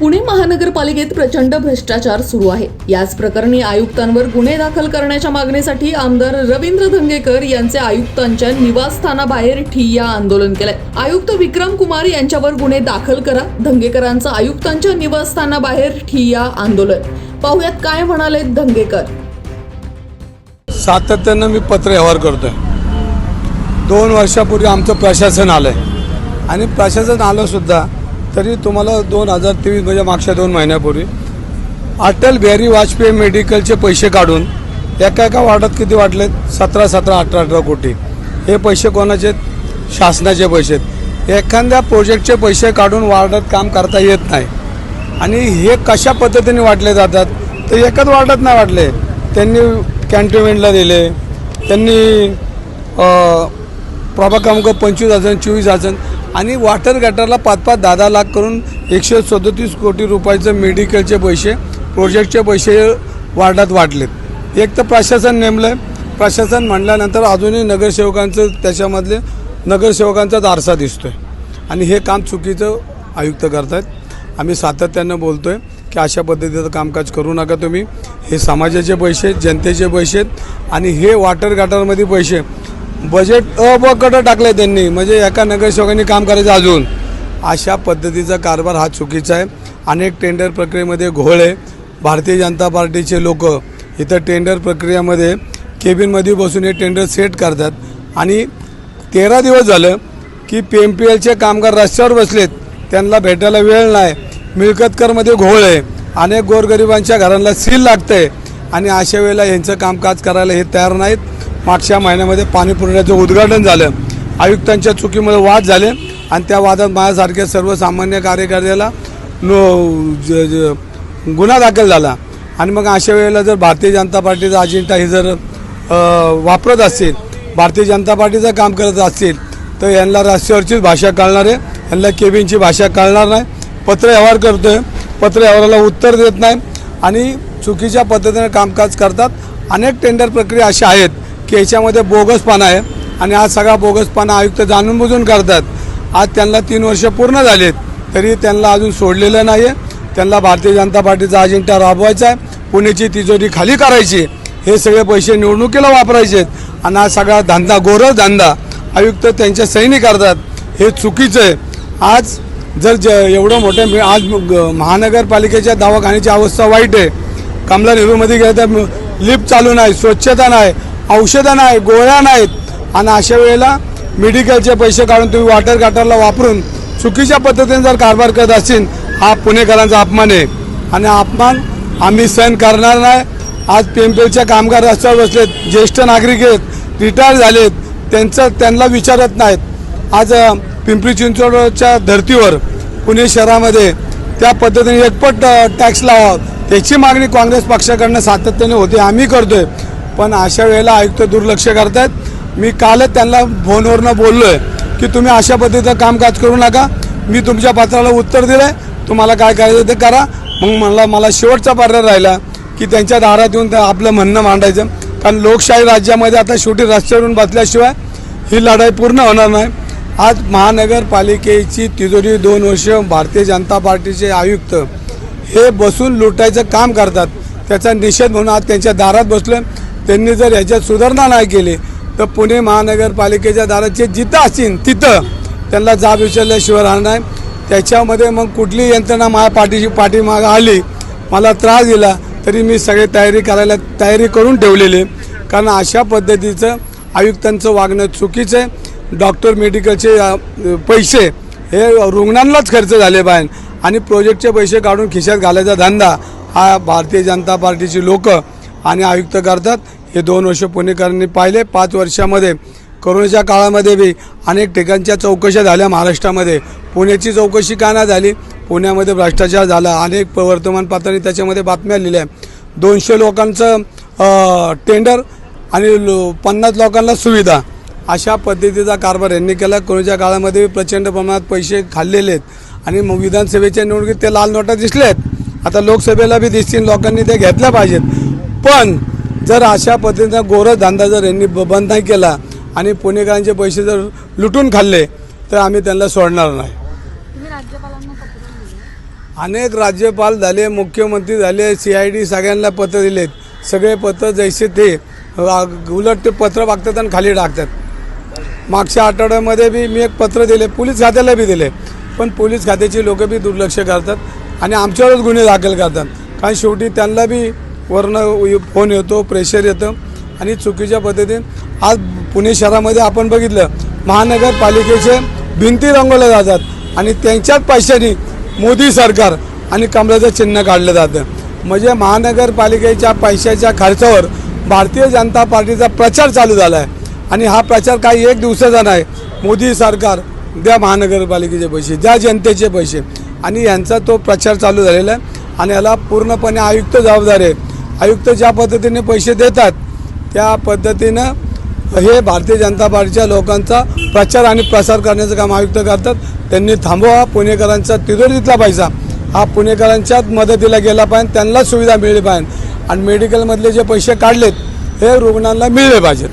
पुणे महानगरपालिकेत प्रचंड भ्रष्टाचार सुरू आहे. याच प्रकरणी आयुक्तांवर गुन्हे दाखल करण्याच्या मागणीसाठी आमदार रवींद्र धंगेकर यांचे आयुक्तांच्या निवासस्थानाबाहेर ठिय्या आंदोलन केलंय. आयुक्त विक्रम कुमार यांच्यावर गुन्हे दाखल करा. धंगेकरांचं आयुक्तांच्या निवासस्थानाबाहेर ठिय्या आंदोलन. पाहुयात काय म्हणाले धंगेकर. सातत्यानं मी पत्र व्यवहार करतोय. दोन वर्षापूर्वी आमचं प्रशासन आलंय. आणि प्रशासन आलं सुद्धा तरी तुम्हाला दोन हजार तेवीस म्हणजे मागच्या दोन महिन्यापूर्वी अटल बिहारी वाजपेयी मेडिकलचे पैसे काढून एका एका वार्डात किती वाटलेत सतरा सतरा अठरा अठरा कोटी. हे पैसे कोणाचे शासनाचे पैसे आहेत. एखाद्या प्रोजेक्टचे पैसे काढून वार्डात काम करता येत नाही. आणि हे कशा पद्धतीने वाटले जातात? ते एकच वार्डात नाही वाटले. त्यांनी कॅन्टोनमेंटला दिले. त्यांनी अ, प्रभाग क्रमांक पंचवीस हजार चोवीस हजार आणि वॉटर गटरला पाच पाच दहा दहा लाख करून एकशे सदोतीस कोटी रुपयाचं मेडिकलचे पैसे प्रोजेक्टचे पैसे वार्डात वाटलेत एक तर प्रशासन नेमलं प्रशासन म्हणल्यानंतर अजूनही नगरसेवकांचं त्याच्यामधले नगरसेवकांचाच आरसा दिसतोय. आणि हे काम चुकीचं आयुक्त करतायत. आम्ही सातत्यानं बोलतोय की अशा पद्धतीचं कामकाज करू नका तुम्ही. हे समाजाचे पैसे आहेत, जनतेचे पैसे आहेत. आणि हे वॉटर गटारमध्ये पैसे बजेट अपकट टाकलं त्यांनी. म्हणजे एका नगरसेवकांनी काम करायचं अजून. अशा पद्धतीचा कारभार हा चुकीचा आहे. अनेक टेंडर प्रक्रियेमध्ये घोळ आहे. भारतीय जनता पार्टीचे लोक इथं टेंडर प्रक्रियामध्ये केबिनमध्ये बसून हे टेंडर सेट करतात. आणि तेरा दिवस झालं की पी एम पी एलचे कामगार रस्त्यावर बसलेत. त्यांना भेटायला वेळ नाही. मिळकतकरमध्ये घोळ आहे. अनेक गोरगरिबांच्या घरांना सील लागतंय. आणि अशा वेळेला यांचं कामकाज करायला हे तयार नाहीत. मागच्या महिन्यामध्ये पाणी पुरवठ्याचं उद्घाटन झालं. आयुक्तांच्या चुकीमुळे वाद झाले आणि त्या वादात माझ्यासारख्या सर्वसामान्य कार्यकर्त्याला नो ज- गुन्हा दाखल झाला. आणि मग अशा वेळेला जर भारतीय जनता पार्टीचा अजेंडा हे जर वापरत असतील भारतीय जनता पार्टीचं काम करत असतील तर यांना रस्त्यावरचीच भाषा कळणार आहे यांना केबिनची भाषा कळणार नाही. पत्र व्यवहार करतोय पत्र व्यवहाराला उत्तर देत नाही आणि चुकीच्या पद्धतीने कामकाज करतात. अनेक टेंडर प्रक्रिया अशा आहेत की याच्यामध्ये बोगसपणा आहे. आणि आज सगळा बोगसपणा आयुक्त जाणून बुजून करतात. आज त्यांना तीन वर्ष पूर्ण झालेत. तरी त्यांना अजून सोडलेलं नाही आहे त्यांना भारतीय जनता पार्टीचा अजेंडा राबवायचा आहे. पुण्याची तिजोरी खाली करायची. हे सगळे पैसे निवडणुकीला वापरायचे आहेत आणि हा सगळा धंदा गोरख धंदा आयुक्त त्यांच्या सैनी करतात. हे चुकीचं आहे. आज जर ज एवढं मोठं आज महानगरपालिकेच्या दवाखान्याची अवस्था वाईट आहे. कमला नेहरूमध्ये गेलं तर लिफ्ट चालू नाही स्वच्छता नाही. औषधं नाही गोळ्या नाहीत. आणि अशा वेळेला मेडिकलचे पैसे काढून तुम्ही वॉटर गटरला वापरून चुकीच्या पद्धतीने जर कारभार करत असतील हा पुणेकरांचा अपमान आहे. आणि अपमान आम्ही सहन करणार नाही. आज पेंपेलच्या कामगार रस्त्यावर बसलेत ज्येष्ठ नागरिक आहेत रिटायर झालेत त्यांचं त्यांना विचारत नाहीत. आज पिंपरी चिंचवडच्या धर्तीवर पुणे शहरामध्ये त्या पद्धतीने एकपट टॅक्स लावा त्याची मागणी काँग्रेस पक्षाकडनं सातत्याने होते. आम्ही करतोय. पण अशा वेळेला आयुक्त दुर्लक्ष करतायत. मी कालच त्यांना फोनवरनं बोललोय की तुम्ही अशा पद्धतीचं कामकाज करू नका. मी तुमच्या पत्राला उत्तर दिलंय. तुम्हाला काय करायचं ते करा. मग मला मला शेवटचा पर्याय राहिला की त्यांच्या दारात येऊन आपलं म्हणणं मांडायचं. कारण लोकशाही राज्यामध्ये आता शेवटी रस्त्यावरून बसल्याशिवाय ही लढाई पूर्ण होणार नाही. आज महानगरपालिकेची तिजोरी दोन वर्ष भारतीय जनता पार्टीचे आयुक्त हे बसून लुटायचं काम करतात. त्याचा निषेध म्हणून आज त्यांच्या दारात बसलं त्यांनी जर याच्यात सुधारणा नाही केली तर पुणे महानगरपालिकेच्या दाराचे जिथं असतील तिथं त्यांना जाब विचारल्याशिवाय राहणार नाही. त्याच्यामध्ये मग कुठली यंत्रणा माझ्या पाठीशी पाठीमागं आली मला त्रास दिला तरी मी सगळी तयारी करायला तयारी करून ठेवलेली. कारण अशा पद्धतीचं आयुक्तांचं वागणं चुकीचं आहे. डॉक्टर मेडिकलचे पैसे हे रुग्णांनाच खर्च झाले पाहिजे आणि प्रोजेक्टचे पैसे काढून खिशात घालायचा धंदा हा भारतीय जनता पार्टीची लोक आणि आयुक्त करतात. हे दोन वर्ष पुणेकरांनी पाहिले. पाच वर्षामध्ये कोरोनाच्या काळामध्ये बी अनेक ठिकाणच्या चौकशा झाल्या महाराष्ट्रामध्ये. पुण्याची चौकशी का नाही झाली? पुण्यामध्ये भ्रष्टाचार झाला. अनेक वर्तमानपत्रांनी त्याच्यामध्ये बातम्या लिहिल्या. दोनशे लोकांचं टेंडर आणि लो पन्नास लोकांना सुविधा. अशा पद्धतीचा कारभार यांनी केला. कोरोनाच्या काळामध्ये प्रचंड प्रमाणात पैसे खाल्लेले आहेत. आणि मग विधानसभेच्या निवडणुकीत ते लाल नोटा दिसलेत. आता लोकसभेला बी दिसतील. लोकांनी ते घेतल्या पाहिजेत. पण जर अशा पद्धतीचा गोरख धंदा जर यांनी ब- बंद नाही केला आणि पुणेकरांचे पैसे जर लुटून खाल्ले तर आम्ही त्यांना सोडणार नाही. अनेक राज्यपाल झाले मुख्यमंत्री झाले सी आय डी सगळ्यांना पत्र दिलेत. सगळे पत्र जैसे ते उलट ते पत्र मागतात आणि खाली टाकतात. मागच्या आठवड्यामध्ये बी मी एक पत्र दिले पोलीस खात्याला बी दिले. पण पोलीस खात्याची लोक बी दुर्लक्ष करतात आणि आमच्यावरच गुन्हे दाखल करतात. कारण शेवटी त्यांना बी वरनं फोन येतो प्रेशर येतं आणि चुकीच्या पद्धतीने आज पुणे शहरामध्ये आपण बघितलं महानगरपालिकेचे भिंती रंगवल्या जातात आणि त्यांच्याच पैशाने मोदी सरकार आणि कमलाचं चिन्ह काढलं जातं. म्हणजे महानगरपालिकेच्या पैशाच्या खर्चावर भारतीय जनता पार्टीचा प्रचार चालू झाला आहे आणि हा प्रचार काही एक दिवसाचा नाही मोदी सरकार द्या महानगरपालिकेचे पैसे द्या जनतेचे पैसे. आणि यांचा तो प्रचार चालू झालेला आहे. आणि याला पूर्णपणे आयुक्त जबाबदार आहे. आयुक्त ज्या पद्धतीने पैसे देतात त्या पद्धतीनं हे भारतीय जनता पार्टीच्या लोकांचा प्रचार आणि प्रसार करण्याचं काम आयुक्त करतात. त्यांनी थांबवा पुणेकरांचा तिजोरीतला पैसा. हा पुणेकरांच्याच मदतीला गेला पाहिजे त्यांना सुविधा मिळली पाहिजे. आणि मेडिकलमधले जे पैसे काढलेत हे रुग्णांना मिळले पाहिजेत.